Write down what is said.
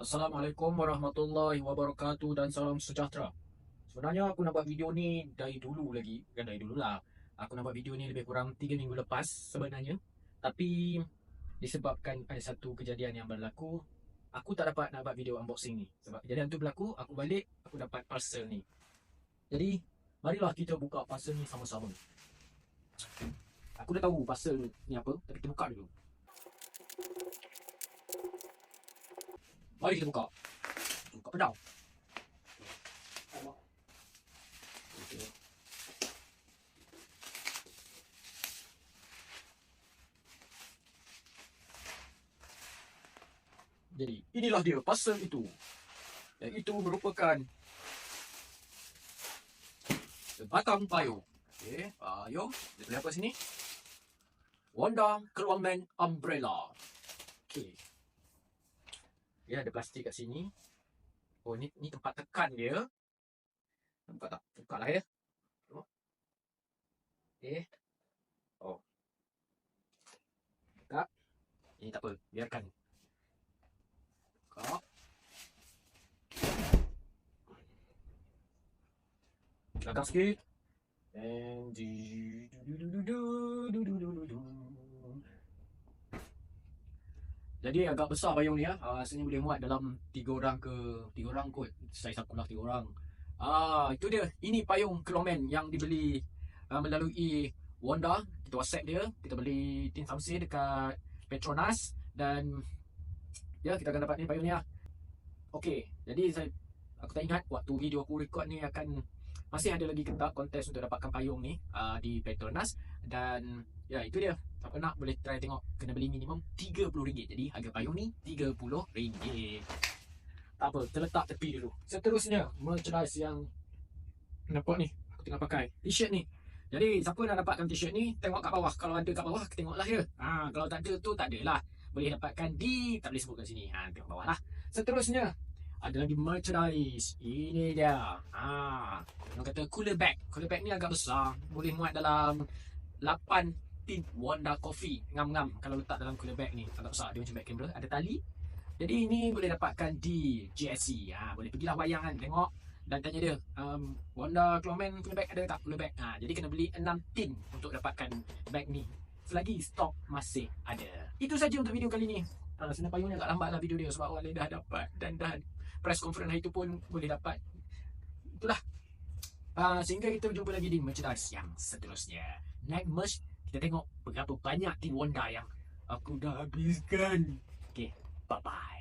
Assalamualaikum warahmatullahi wabarakatuh dan salam sejahtera. Sebenarnya aku nak buat video ni dari dulu lagi, bukan dari dulu lah. Aku nak buat video ni lebih kurang 3 minggu lepas sebenarnya. Tapi disebabkan ada satu kejadian yang berlaku, aku tak dapat nak buat video unboxing ni. Sebab kejadian tu berlaku, aku balik, aku dapat parcel ni. Jadi, marilah kita buka parcel ni sama-sama. Aku dah tahu parcel ni apa, tapi kita buka dulu. Mari kita buka. Buka pedang. Jadi, inilah dia parcel itu. Dan itu merupakan sebatang payung. Okey, payung. Dia tulis apa sini? Wanda Keluarman Umbrella. Okey. Dia ada plastik kat sini. Oh, ni ni tempat tekan dia. Nampak tak? Buka lah ya. Tengok. Eh. Oh. Buka. Ini tak apa. Biarkan. Buka. Belakang sikit. And Jadi agak besar payung ni ya. Uh, rasanya boleh muat dalam tiga orang ke tiga orang kot. Saiz aku lah tiga orang. Ah, itu dia. Ini payung Kelomen yang dibeli uh, melalui Wanda. Kita WhatsApp dia. Kita beli tin samsi dekat Petronas dan ya kita akan dapat ni payung ni lah. Okey, jadi saya aku tak ingat waktu video aku record ni akan masih ada lagi kita kontes untuk dapatkan payung ni uh, di Petronas dan ya itu dia siapa nak boleh try tengok. Kena beli minimum RM30 jadi harga payung ni RM30 tak apa terletak tepi dulu. Seterusnya merchandise yang nampak ni aku tengah pakai. T-shirt ni. Jadi siapa nak dapatkan t-shirt ni tengok kat bawah. Kalau ada kat bawah tengoklah ya ha, kalau tak ada tu tak adalah. Boleh dapatkan di tak boleh sebut kat sini. Ha, tengok bawah lah. Seterusnya ada lagi merchandise. Ini dia. Ha orang kata cooler bag. Cooler bag ni agak besar. Boleh muat dalam 8 tin Wanda Coffee ngam-ngam. Kalau letak dalam cooler bag ni agak besar dia macam bag camera ada tali. Jadi ini boleh dapatkan di GSC ha boleh pergilah wayang kan tengok. Dan tanya dia um, Wanda Cloman cooler bag ada tak cooler bag? Ha jadi kena beli 6 tin untuk dapatkan bag ni. Selagi stok masih ada. Itu saja untuk video kali ni. Ha, sebenarnya payungnya agak lambat lah video dia sebab orang lain dah dapat dan dah press conference hari tu pun boleh dapat. Itulah. Uh, sehingga kita berjumpa lagi di merchandise yang seterusnya. Next merch kita tengok berapa banyak Wanda yang aku dah habiskan. Okay bye bye